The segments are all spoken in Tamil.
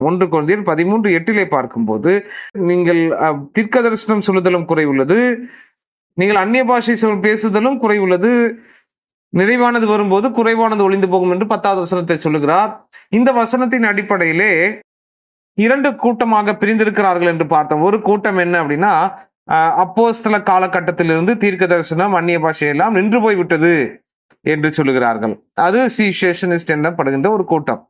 ஒன்று குழந்தையர் பதிமூன்று எட்டிலே பார்க்கும்போது நீங்கள் அஹ், தீர்க்க தரிசனம் சொல்லுதலும் குறைவுள்ளது நீங்கள் அந்நிய பாஷை சொல் பேசுதலும் குறைவுள்ளது நிறைவானது வரும்போது குறைவானது ஒளிந்து போகும் என்று பத்தாவது வசனத்தை சொல்லுகிறார். இந்த வசனத்தின் அடிப்படையிலே இரண்டு கூட்டமாக பிரிந்திருக்கிறார்கள் என்று பார்த்தோம். ஒரு கூட்டம் என்ன அப்படின்னா அப்போஸ்தல காலகட்டத்திலிருந்து தீர்க்க தரிசனம் அந்நிய பாஷை எல்லாம் நின்று போய்விட்டது என்று சொல்லுகிறார்கள். அது சீசேஷனிஸ்ட் எனப்படுகின்ற ஒரு கூட்டம்.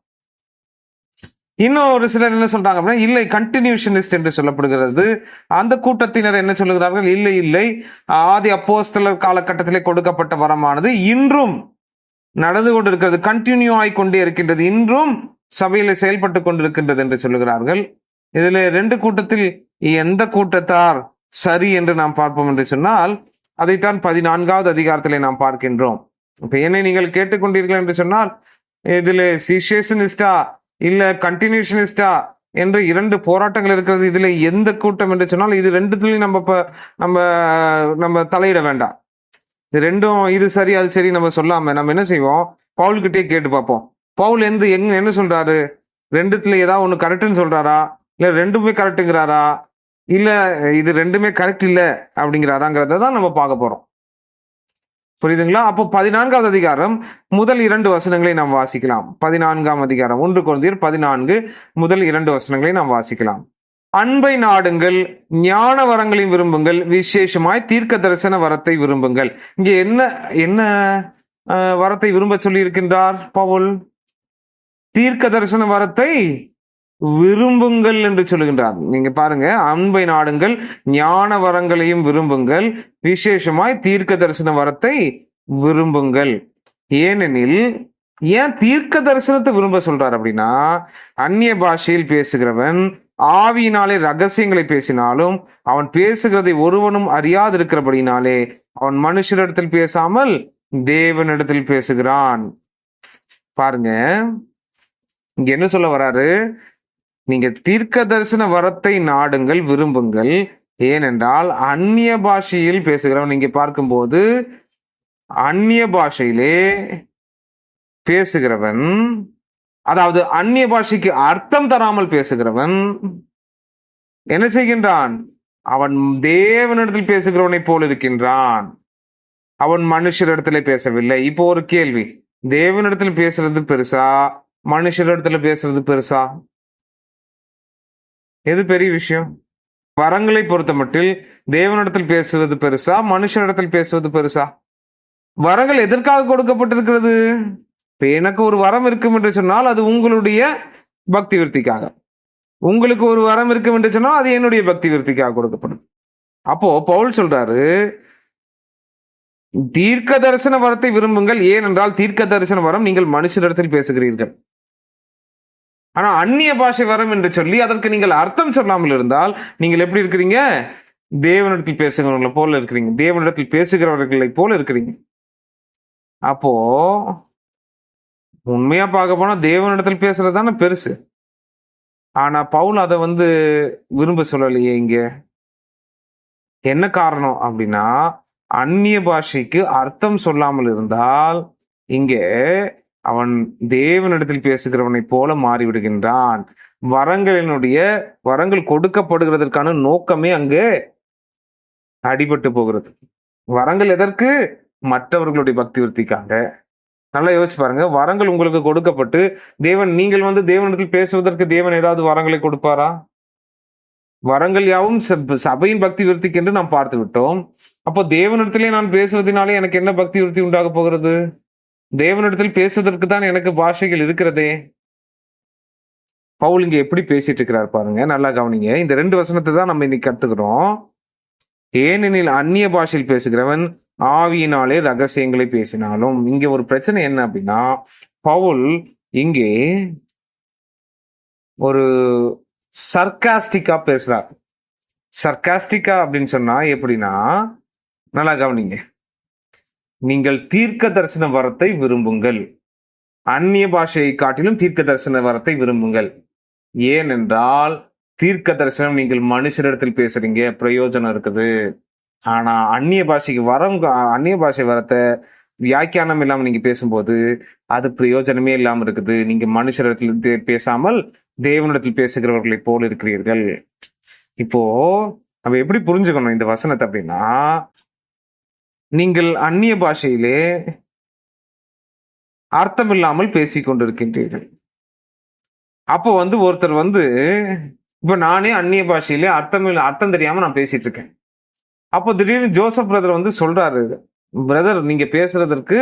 இன்னும் ஒரு சிலர் என்ன சொல்றாங்க அப்படின்னா இல்லை கண்டினியூஷனிஸ்ட் என்று சொல்லப்படுகிறது. அந்த கூட்டத்தினர் என்ன சொல்லுகிறார்கள்? இல்லை இல்லை. ஆதி அப்போஸ்தலர் காலகட்டத்திலே கொடுக்கப்பட்ட வரமானது இன்றும் நடந்து கொண்டிருக்கிறது கண்டினியூ ஆகிக் கொண்டே இருக்கின்றது. இன்றும் சபையில செயல்பட்டு கொண்டிருக்கின்றது என்று சொல்லுகிறார்கள். இதில் ரெண்டு கூட்டத்தில் எந்த கூட்டத்தார் சரி என்று நாம் பார்ப்போம் என்று சொன்னால் அதைத்தான் பதினான்காவது அதிகாரத்திலே நாம் பார்க்கின்றோம். இப்ப என்னை நீங்கள் கேட்டுக்கொண்டீர்கள் என்று சொன்னால் இதுல சிஷேஷனிஸ்டா இல்ல கண்டினியூஷனிஸ்டா என்று இரண்டு போராட்டங்கள் இருக்கிறது. இதுல எந்த கூட்டம் என்று சொன்னால் இது ரெண்டுத்துலயும் நம்ம இப்ப நம்ம நம்ம தலையிட வேண்டாம். இது ரெண்டும் இது சரி அது சரி நம்ம சொல்லாம நம்ம என்ன செய்வோம்? பவுல்கிட்டயே கேட்டு பார்ப்போம். பவுல் எந்த எங்க என்ன சொல்றாரு? ரெண்டுத்துல ஏதாவது ஒண்ணு கரெக்ட்னு சொல்றாரா? இல்ல ரெண்டுமே கரெக்டுங்கிறாரா இல்ல இது ரெண்டுமே கரெக்ட் இல்ல அப்படிங்கிறாராங்கிறத தான் நம்ம பார்க்க போறோம். புரியுதுங்களா? அப்போ பதினான்காவது அதிகாரம் முதல் இரண்டு வசனங்களை நாம் வாசிக்கலாம். பதினான்காம் அதிகாரம் ஒன்று குழந்தையர் பதினான்கு முதல் இரண்டு வசனங்களை நாம் வாசிக்கலாம். அன்பை நாடுங்கள் ஞான வரங்களையும் விரும்புங்கள் விசேஷமாய் தீர்க்க தரிசன வரத்தை விரும்புங்கள். இங்க என்ன என்ன வரத்தை விரும்ப சொல்லி இருக்கின்றார் பவுல்? தீர்க்க தரிசன வரத்தை விரும்புங்கள் என்று சொல்லுகின்றார். நீங்க பாருங்க அன்பை நாடுங்கள் ஞான வரங்களையும் விரும்புங்கள் விசேஷமாய் தீர்க்க தரிசன வரத்தை விரும்புங்கள். ஏனெனில் ஏன் தீர்க்க தரிசனத்தை விரும்ப சொல்றார் அப்படின்னா அந்நிய பாஷையில் பேசுகிறவன் ஆவியினாலே ரகசியங்களை பேசினாலும் அவன் பேசுகிறதை ஒருவனும் அறியாதிருக்கிறபடினாலே அவன் மனுஷரிடத்தில் பேசாமல் தேவனிடத்தில் பேசுகிறான். பாருங்க இங்க என்ன சொல்ல வராரு? நீங்க தீர்க்க தரிசன வரத்தை நாடுங்கள் விரும்புங்கள். ஏனென்றால் அந்நிய பாஷையில் பேசுகிறவன் நீங்க பார்க்கும்போது அந்நிய பாஷையிலே பேசுகிறவன் அதாவது அந்நிய பாஷைக்கு அர்த்தம் தராமல் பேசுகிறவன் என்ன செய்கின்றான்? அவன் தேவனிடத்தில் பேசுகிறவனை போல் இருக்கின்றான். அவன் மனுஷரிடத்திலே பேசவில்லை. இப்போ ஒரு கேள்வி. தேவனிடத்தில் பேசுறது பெருசா? மனுஷரிடத்துல பேசுறது பெருசா? எது பெரிய விஷயம்? வரங்களை பொறுத்த மட்டில் தேவனிடத்தில் பேசுவது பெருசா மனுஷனிடத்தில் பேசுவது பெருசா? வரங்கள் எதற்காக கொடுக்கப்பட்டிருக்கிறது? இப்ப எனக்கு ஒரு வரம் இருக்கும் என்று சொன்னால் அது உங்களுடைய பக்தி விருத்திக்காக. உங்களுக்கு ஒரு வரம் இருக்கும் என்று சொன்னால் அது என்னுடைய பக்தி விருத்திக்காக கொடுக்கப்படும். அப்போ பவுல் சொல்றாரு தீர்க்க தரிசன வரத்தை விரும்புங்கள். ஏனென்றால் தீர்க்க தரிசன வரம் நீங்கள் மனுஷனிடத்தில் பேசுகிறீர்கள். ஆனால் அந்நிய பாஷை வரம் என்று சொல்லி அதற்கு நீங்கள் அர்த்தம் சொல்லாமல் இருந்தால் நீங்கள் எப்படி இருக்கிறீங்க? தேவனிடத்தில் பேசுகிறவர்களை போல இருக்கிறீங்க. தேவனிடத்தில் பேசுகிறவர்களை போல இருக்கிறீங்க. அப்போ உண்மையா பார்க்க போனா தேவனிடத்தில் பேசுறது தானே பெருசு. ஆனா பவுல் அதை வந்து விரும்ப சொல்லலையே இங்க. என்ன காரணம் அப்படின்னா அந்நிய பாஷைக்கு அர்த்தம் சொல்லாமல் இருந்தால் இங்கே அவன் தேவனிடத்தில் பேசுகிறவனைப் போல மாறிவிடுகின்றான். வரங்களினுடைய வரங்கள் கொடுக்கப்படுகிறதற்கான நோக்கமே அங்கே அடிபட்டு போகிறது. வரங்கள் எதற்கு? மற்றவர்களுடைய பக்தி விருத்திக்காக நல்லா யோசிச்சு பாருங்க. வரங்கள் உங்களுக்கு கொடுக்கப்பட்டு தேவன் நீங்கள் வந்து தேவனிடத்தில் பேசுவதற்கு தேவன் ஏதாவது வரங்களை கொடுப்பாரா? வரங்கள் யாவும் சபையின் பக்தி விருத்திக்கு என்று நாம் பார்த்து விட்டோம் அப்போ தேவனிடத்திலே நான் பேசுவதனாலே எனக்கு என்ன பக்தி விருத்தி உண்டாக போகிறது? தேவனிடத்தில் பேசுவதற்கு தான் எனக்கு பாஷைகள் இருக்கிறதே. பவுல் இங்க எப்படி பேசிட்டு இருக்கிறார் பாருங்க நல்லா கவனிங்க. இந்த ரெண்டு வசனத்தை தான் நம்ம இன்னைக்கு கத்துக்கிறோம். ஏனெனில் அந்நிய பாஷையில் பேசுகிறவன் ஆவியினாலே ரகசியங்களை பேசினாலும். இங்க ஒரு பிரச்சனை என்ன அப்படின்னா பவுல் இங்கே ஒரு சர்க்காஸ்டிக்கா பேசுறார். சர்க்காஸ்டிக்கா அப்படின்னு சொன்னா எப்படின்னா நல்லா கவனிங்க. நீங்கள் தீர்க்க தரிசன வரத்தை விரும்புங்கள். அந்நிய பாஷையை காட்டிலும் தீர்க்க தரிசன வரத்தை விரும்புங்கள். ஏனென்றால் தீர்க்க தரிசனம் நீங்கள் மனுஷரிடத்தில் பேசுறீங்க பிரயோஜனம் இருக்குது. ஆனா அந்நிய பாஷைக்கு வரம் அந்நிய பாஷை வரத்தை வியாக்கியானம் இல்லாமல் நீங்க பேசும்போது அது பிரயோஜனமே இல்லாமல் இருக்குது. நீங்க மனுஷரிடத்தில் பேசாமல் தேவனிடத்தில் பேசுகிறவர்களைப் போல் இருக்கிறீர்கள். இப்போ நம்ம எப்படி புரிஞ்சுக்கணும் இந்த வசனத்தை அப்படின்னா நீங்கள் அந்நிய பாஷையிலே அர்த்தமில்லாமல் பேசிக் கொண்டிருக்கின்றீர்கள். அப்போ வந்து ஒருத்தர் வந்து இப்ப நானே அந்நிய பாஷையிலே அர்த்தம் அர்த்தம் தெரியாம நான் பேசிட்டு இருக்கேன் அப்போ திடீர்னு ஜோசப் பிரதர் வந்து சொல்றாரு பிரதர் நீங்க பேசுறதற்கு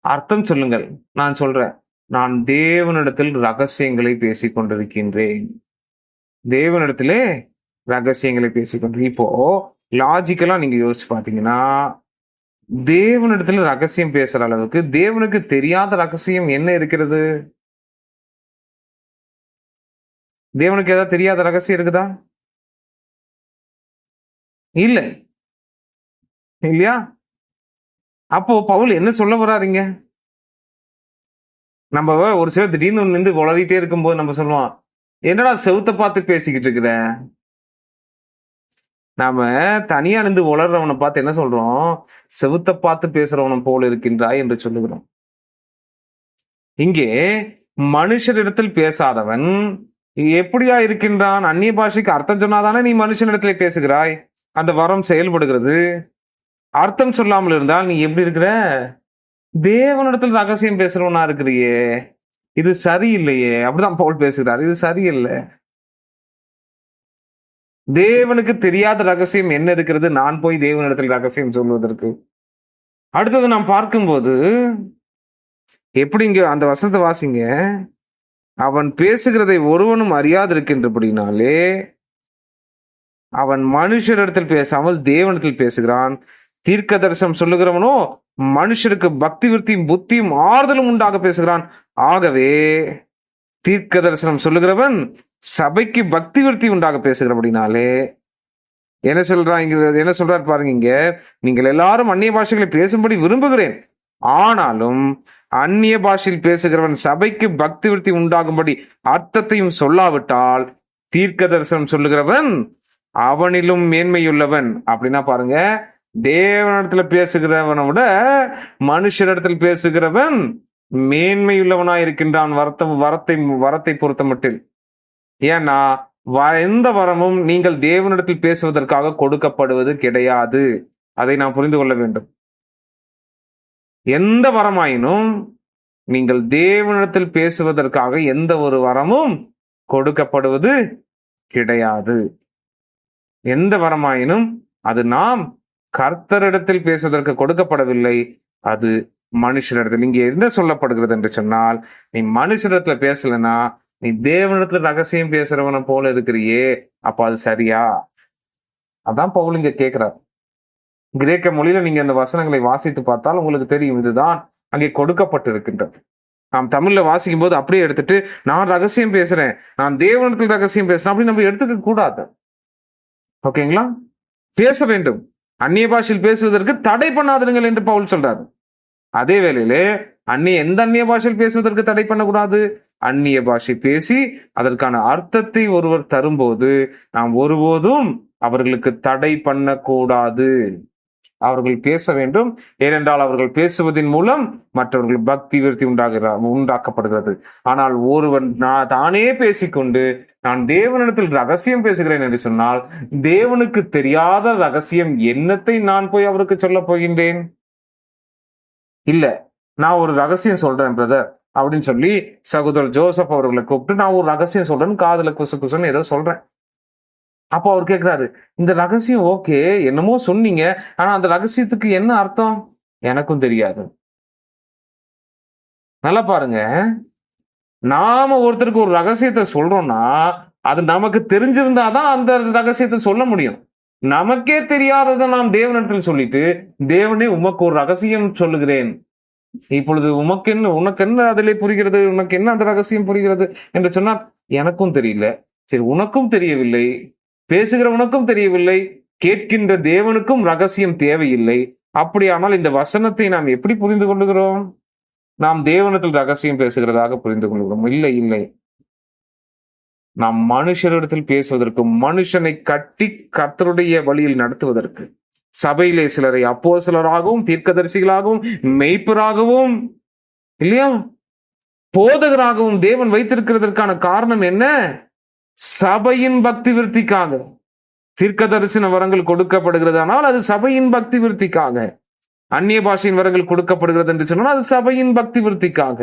அர்த்தம் சொல்லுங்கள். நான் சொல்றேன். நான் தேவனிடத்தில் ரகசியங்களை பேசி கொண்டிருக்கின்றேன். தேவனிடத்திலே ரகசியங்களை பேசிக்கொண்டு இப்போ லாஜிக்கலா நீங்க யோசிச்சு பாத்தீங்கன்னா தேவனிடத்துல ரகசியம் பேசுற அளவுக்கு தேவனுக்கு தெரியாத ரகசியம் என்ன இருக்கிறது? தேவனுக்கு ஏதாவது தெரியாத ரகசியம் இருக்குதா? இல்ல. இல்லையா? அப்போ பவுல் என்ன சொல்ல வராருங்க நம்ம ஒரு சில திடீர்னு நின்று உளறிட்டே இருக்கும்போது நம்ம சொல்லுவோம் என்னடா செவுத்த பார்த்து பேசிக்கிட்டு இருக்கிற? நாம தனியா நின்று உளர்றவனை பார்த்து என்ன சொல்றோம்? செவுத்த பார்த்து பேசுறவனை போல இருக்கின்றாய் என்று சொல்லுகிறோம். இங்கே மனுஷரிடத்தில் பேசாதவன் எப்படியா இருக்கின்றான்? அந்நிய பாஷைக்கு அர்த்தம் சொன்னாதானே நீ மனுஷனிடத்தில் பேசுகிறாய்? அந்த வரம் செயல்படுகிறது. அர்த்தம் சொல்லாமல் இருந்தால் நீ எப்படி இருக்கிற? தேவனிடத்தில் ரகசியம் பேசுறவனா இருக்கிறியே. இது சரியில்லையே. அப்படிதான் பவுல் பேசுகிறார். இது சரியில்லை. தேவனுக்கு தெரியாத ரகசியம் என்ன இருக்கிறது? நான் போய் தேவனிடத்தில் ரகசியம் சொல்வதற்கு. அடுத்தது நாம் பார்க்கும்போது எப்படி இங்க அந்த வசனத்தை வாசிங்க? அவன் பேசுகிறதை ஒருவனும் அறியாதிருக்கின்றபடினாலே அவன் மனுஷரிடத்தில் பேசாமல் தேவனிடத்தில் பேசுகிறான். தீர்க்க தரிசனம் சொல்லுகிறவனோ மனுஷருக்கு பக்தி விருத்தியும் புத்தியும் ஆறுதலும் உண்டாக பேசுகிறான். ஆகவே தீர்க்க தரிசனம் சொல்லுகிறவன் சபைக்கு பக்தி விருத்தி உண்டாக பேசுகிறபடினாலே என்ன சொல்றான் என்ன சொல்றாரு பாருங்க இங்க. நீங்கள் எல்லாரும் அந்நிய பாஷைகளை பேசும்படி விரும்புகிறேன். ஆனாலும் அந்நிய பாஷையில் பேசுகிறவன் சபைக்கு பக்தி விருத்தி உண்டாகும்படி அர்த்தத்தையும் சொல்லாவிட்டால் தீர்க்க தரிசனம் சொல்லுகிறவன் அவனிலும் மேன்மையுள்ளவன். அப்படின்னா பாருங்க தேவனிடத்துல பேசுகிறவனை விட மனுஷரிடத்தில் பேசுகிறவன் மேன்மையுள்ளவனாய் இருக்கின்றான் வரத்தை வரத்தை வரத்தை பொறுத்த மட்டில். ஏன்னா வ- எந்த வரமும் நீங்கள் தேவனிடத்தில் பேசுவதற்காக கொடுக்கப்படுவது கிடையாது. அதை நாம் புரிந்து கொள்ள வேண்டும். எந்த வரமாயினும் நீங்கள் தேவனிடத்தில் பேசுவதற்காக எந்த ஒரு வரமும் கொடுக்கப்படுவது கிடையாது. எந்த வரமாயினும் அது நாம் கர்த்தரிடத்தில் பேசுவதற்கு கொடுக்கப்படவில்லை. அது மனுஷரிடத்தில். இங்கே என்ன சொல்லப்படுகிறது என்று சொன்னால் நீ மனுஷரிடத்துல பேசலைன்னா நீ தேவனிடத்துல ரகசியம் பேசுறவன போல இருக்கிறியே அப்ப அது சரியா? அதான் பவுல் இங்க கேட்கிறார் கிரேக்க மொழியில நீங்க அந்த வசனங்களை வாசித்து பார்த்தால் உங்களுக்கு தெரியும் இதுதான் அங்கே கொடுக்கப்பட்டிருக்கின்றது. நாம் தமிழ்ல வாசிக்கும் போது அப்படியே எடுத்துட்டு நான் ரகசியம் பேசுறேன் நான் தேவனுக்கு ரகசியம் பேசுறேன் அப்படின்னு நம்ம எடுத்துக்க கூடாது. ஓகேங்களா பேச வேண்டும். அந்நிய பாஷையில் பேசுவதற்கு தடை பண்ணாதிருங்கள் என்று பவுல் சொல்றாரு. அதே வேளையிலே அந்நிய எந்த அந்நிய பாஷையில் பேசுவதற்கு தடை பண்ணக்கூடாது? அந்நிய பாஷை பேசி அதற்கான அர்த்தத்தை ஒருவர் தரும்போது நாம் ஒருபோதும் அவர்களுக்கு தடை பண்ணக்கூடாது. அவர்கள் பேச வேண்டும். ஏனென்றால் அவர்கள் பேசுவதன் மூலம் மற்றவர்கள் பக்தி விருத்தி உண்டாகிறார் உண்டாக்கப்படுகிறது. ஆனால் ஒருவன் நான் தானே பேசிக்கொண்டு நான் தேவனிடத்தில் ரகசியம் பேசுகிறேன் என்று சொன்னால் தேவனுக்கு தெரியாத ரகசியம் என்னத்தை நான் போய் அவருக்கு சொல்ல போகின்றேன்? இல்ல. நான் ஒரு ரகசியம் சொல்றேன் பிரதர் அப்படின்னு சொல்லி சகோதரர் ஜோசப் அவர்களை கூப்பிட்டு நான் ஒரு ரகசியம் சொல்றேன்னு காதல குசு குசுன்னு ஏதோ சொல்றேன். அப்போ அவர் கேட்குறாரு இந்த ரகசியம் ஓகே என்னமோ சொன்னீங்க ஆனா அந்த ரகசியத்துக்கு என்ன அர்த்தம்? எனக்கும் தெரியாது. நல்லா பாருங்க நாம ஒருத்தருக்கு ஒரு ரகசியத்தை சொல்றோம்னா அது நமக்கு தெரிஞ்சிருந்தாதான் அந்த ரகசியத்தை சொல்ல முடியும். நமக்கே தெரியாததை நாம் தேவனற்றில் சொல்லிட்டு தேவனே உமக்கு ஒரு ரகசியம் சொல்லுகிறேன். இப்பொழுது உமக்கு என்ன உனக்கு என்ன அதிலே புரிகிறது உனக்கு என்ன அந்த ரகசியம் புரிகிறது என்று சொன்னால் எனக்கும் தெரியல. சரி உனக்கும் தெரியவில்லை. பேசுகிற உனக்கும் தெரியவில்லை. கேட்கின்ற தேவனுக்கும் ரகசியம் தேவையில்லை. அப்படியானால் இந்த வசனத்தை நாம் எப்படி புரிந்து கொள்ளுகிறோம்? நாம் தேவனத்தில் ரகசியம் பேசுகிறதாக புரிந்து கொள்கிறோம். இல்லை இல்லை. நாம் மனுஷரிடத்தில் பேசுவதற்கு மனுஷனை கட்டி கர்த்தருடைய வழியில் நடத்துவதற்கு சபையிலே சிலரை அப்போ சிலராகவும் தீர்க்கதரிசிகளாகவும் மெய்ப்பராகவும் இல்லையா? போதகராகவும் தேவன் வைத்திருக்கிறதற்கான காரணம் என்ன? சபையின் பக்தி விருத்திக்காக. தீர்க்க தரிசன வரங்கள் கொடுக்கப்படுகிறதானால் அது சபையின் பக்தி விருத்திக்காக. அந்நிய பாஷையின் வரங்கள் கொடுக்கப்படுகிறது என்று சொன்னால் அது சபையின் பக்தி விருத்திக்காக.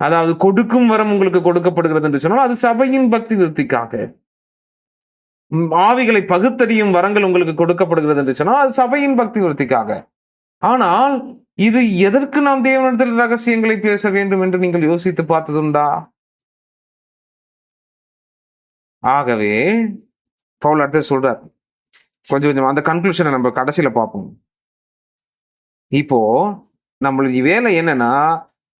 அதாவது கொடுக்கும் வரம் உங்களுக்கு கொடுக்கப்படுகிறது என்று சொன்னால் அது சபையின் பக்தி விருத்திக்காக. ஆவிகளை பகுத்தறியும் வரங்கள் உங்களுக்கு கொடுக்கப்படுகிறது என்று சொன்னால் அது சபையின் பக்தி விருத்திக்காக ஆனால் இது எதற்கு நாம் தேவனிடத்தில் ரகசியங்களை பேச வேண்டும் என்று நீங்கள் யோசித்து பார்த்ததுண்டா? ஆகவே பவுல் அடுத்து சொல்றார். கொஞ்சம் கொஞ்சம் அந்த கன்க்ளூஷனை நம்ம கடைசியில பார்ப்போம். இப்போ நம்மளுடைய வேலை என்னன்னா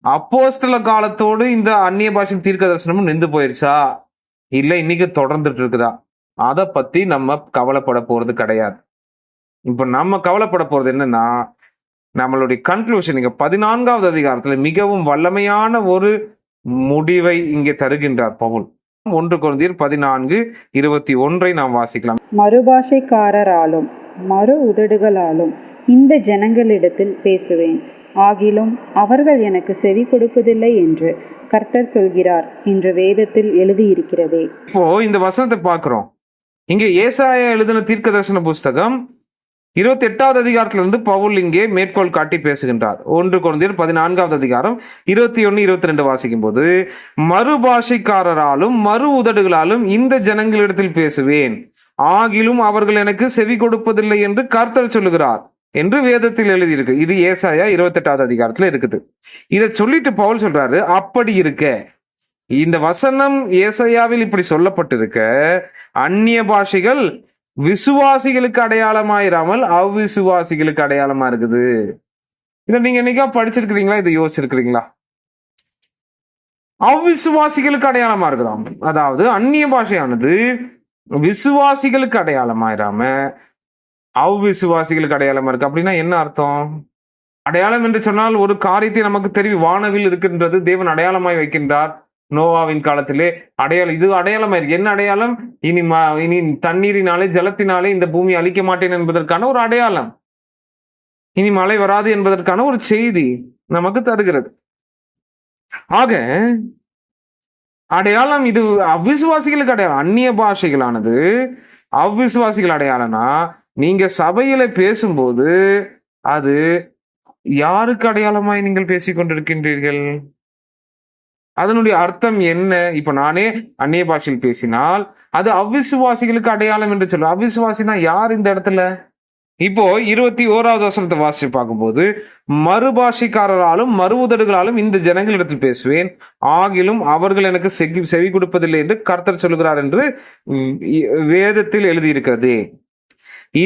அப்போஸ்தல காலத்தோடு இந்த அந்நிய பாஷையும் தீர்க்க தரிசனமும் நின்று போயிருச்சா? இல்லை இன்னைக்கு தொடர்ந்துட்டு இருக்குதா? அதை பத்தி நம்ம கவலைப்பட போறது கிடையாது. இப்ப நம்ம கவலைப்பட போறது என்னன்னா நம்மளுடைய கன்க்ளூஷன் இங்க பதினான்காவது அதிகாரத்துல மிகவும் வல்லமையான ஒரு முடிவை இங்கே தருகின்றார் பவுல். ஒன்று குழந்தையர் பதினான்கு இருபத்தி ஒன்றை நாம் வாசிக்கலாம். மறுபாஷைக்காரராலும் மறு உதடுகளாலும் இந்த ஜனங்களிடத்தில் பேசுவேன். ஆகிலும் அவர்கள் எனக்கு செவி கொடுப்பதில்லை என்று கர்த்தர் சொல்கிறார் என்று வேதத்தில் எழுதியிருக்கிறதே. இப்போ இந்த வசனத்தை பார்க்கிறோம். இங்கே ஏசாயா எழுதின தீர்க்க தரிசன புஸ்தகம் இருபத்தி எட்டாவது அதிகாரத்திலிருந்து பவுல் இங்கே மேற்கோள் காட்டி பேசுகின்றார். ஒன்று குழந்தையர் பதினான்காவது அதிகாரம் இருபத்தி ஒன்று இருபத்தி ரெண்டு வாசிக்கும் போது மறுபாஷைக்காரராலும் மறு உதடுகளாலும் இந்த ஜனங்களிடத்தில் பேசுவேன். ஆகிலும் அவர்கள் எனக்கு செவி கொடுப்பதில்லை என்று கர்த்தர் சொல்லுகிறார். என்று வேதத்தில் எழுதியிருக்கு. இது ஏசாயா இருபத்தெட்டாவது அதிகாரத்தில் அதிகாரத்துல இருக்குது. இதை சொல்லிட்டு பவுல் சொல்றாரு அப்படி இருக்க இந்த வசனம் ஏசையாவில் இப்படி சொல்லப்பட்டிருக்க அந்நிய பாஷைகள் விசுவாசிகளுக்கு அடையாளமாயிராமல் அவ்விசுவாசிகளுக்கு அடையாளமா இருக்குது. இதை நீங்க என்னைக்கா படிச்சிருக்கிறீங்களா? இதை யோசிச்சிருக்கிறீங்களா? அவ்விசுவாசிகளுக்கு அடையாளமா இருக்குதாம். அதாவது அந்நிய பாஷையானது விசுவாசிகளுக்கு அடையாளமாயிராம அவ்விசுவாசிகளுக்கு அடையாளமா இருக்கு. அப்படின்னா என்ன அர்த்தம்? அடையாளம் என்று சொன்னால் ஒரு காரியத்தை நமக்கு தெரிவி வானவில் இருக்கின்றது தேவன் அடையாளமாய் வைக்கின்றார். நோவாவின் காலத்திலே அடையாளம் இது அடையாளமா இருக்கு? என்ன அடையாளம்? இனி ம- இனி தண்ணீரினாலே ஜலத்தினாலே இந்த பூமி அழிக்க மாட்டேன் என்பதற்கான ஒரு அடையாளம். இனி மழை வராது என்பதற்கான ஒரு செய்தி நமக்கு தருகிறது. ஆக அடையாளம் இது அவ்விசுவாசிகளுக்கு அடையாளம். அந்நிய பாஷைகளானது அவ்விசுவாசிகள் அடையாளம்னா நீங்க சபையில பேசும்போது அது யாருக்கு அடையாளமாய் நீங்கள் பேசிக்கொண்டிருக்கின்றீர்கள் அதனுடைய அர்த்தம் என்ன? இப்ப நானே அந்நிய பாஷையில் பேசினால் அது அவிசுவாசிகளுக்கு அடையாளம் என்று சொல்லும் அவிசுவாசினா யார் இந்த இடத்துல? இப்போ இருபத்தி ஓராவது வசனத்தை வாசிச்சு பார்க்கும்போது மறுபாஷைக்காரராலும் மறு உதடுகளாலும் இந்த ஜனங்களிடத்தில் பேசுவேன். ஆகிலும் அவர்கள் எனக்கு செவி செவி கொடுப்பதில்லை என்று கர்த்தர் சொல்லுகிறார் என்று வேதத்தில் எழுதியிருக்கிறது.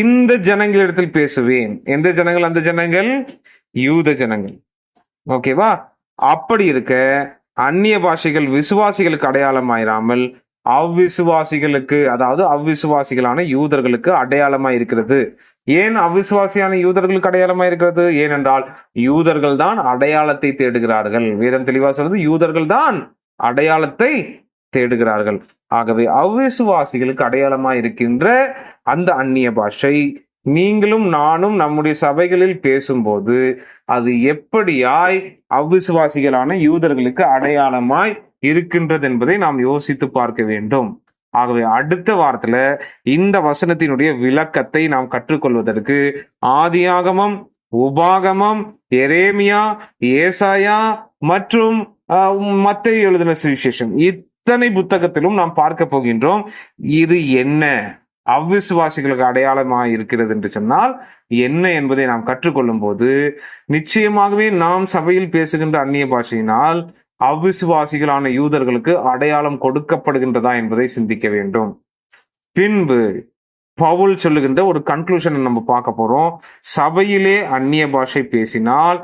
இந்த ஜனங்களிடத்தில் பேசுவேன். எந்த ஜனங்கள்? அந்த ஜனங்கள்? யூத ஜனங்கள். ஓகேவா? அப்படி இருக்க அந்நிய பாஷைகள் விசுவாசிகளுக்கு அடையாளமாயிராமல் அவ்விசுவாசிகளுக்கு அதாவது அவ்விசுவாசிகளான யூதர்களுக்கு அடையாளமாக இருக்கிறது ஏன் அவ்விசுவாசியான யூதர்களுக்கு அடையாளமாக இருக்கிறது ஏனென்றால் யூதர்கள் தான் அடையாளத்தை தேடுகிறார்கள். வேதம் தெளிவாக சொல்றது யூதர்கள் தான் அடையாளத்தை தேடுகிறார்கள். ஆகவே அவ்விசுவாசிகளுக்கு அடையாளமாக இருக்கின்ற அந்த அந்நிய பாஷை நீங்களும் நானும் நம்முடைய சபைகளில் பேசும்போது அது எப்படியாய் அவ்விசுவாசிகளான யூதர்களுக்கு அடையாளமாய் இருக்கின்றது என்பதை நாம் யோசித்து பார்க்க வேண்டும். ஆகவே அடுத்த வாரத்துல இந்த வசனத்தினுடைய விளக்கத்தை நாம் கற்றுக்கொள்வதற்கு ஆதியாகமம் உபாகமம் எரேமியா ஏசாயா மற்றும் மத்திய எழுதின சுவிசேஷம் இத்தனை புத்தகத்திலும் நாம் பார்க்க போகின்றோம். இது என்ன? அவ்விசுவாசிகளுக்கு அடையாளமாக இருக்கிறது என்று சொன்னால் என்ன என்பதை நாம் கற்றுக்கொள்ளும் போது நிச்சயமாகவே நாம் சபையில் பேசுகின்ற அந்நிய பாஷையினால் அவ்விசுவாசிகளான யூதர்களுக்கு அடையாளம் கொடுக்கப்படுகின்றதா என்பதை சிந்திக்க வேண்டும். பின்பு பவுல் சொல்லுகின்ற ஒரு கன்க்ளூஷனை நம்ம பார்க்க போறோம். சபையிலே அந்நிய பாஷை பேசினால்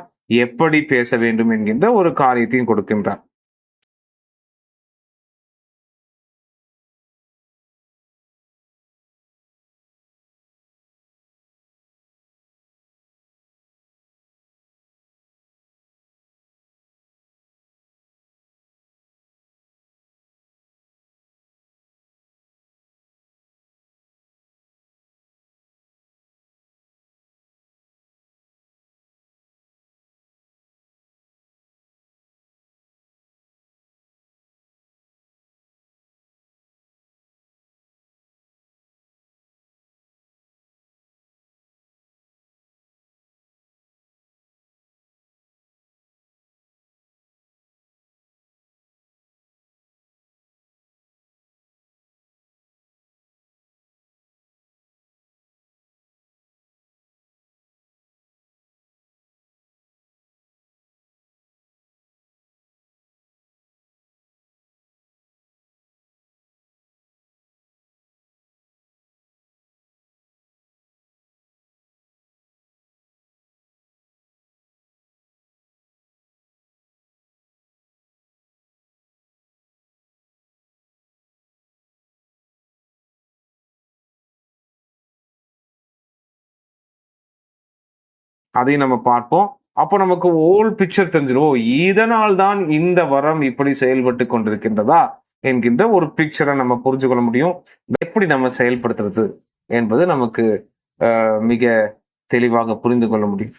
எப்படி பேச வேண்டும் என்கின்ற ஒரு காரியத்தையும் கொடுக்கின்றார். அதையும் நம்ம பார்ப்போம். அப்போ நமக்கு ஓல் பிக்சர் தெரிஞ்சிடும் இதனால் தான் இந்த வரம் இப்படி செயல்பட்டு கொண்டிருக்கின்றதா என்கின்ற ஒரு பிக்சரை நம்ம புரிஞ்சு கொள்ள முடியும். எப்படி நம்ம செயல்படுத்துறது என்பது நமக்கு மிக தெளிவாக புரிந்து கொள்ள முடியும்.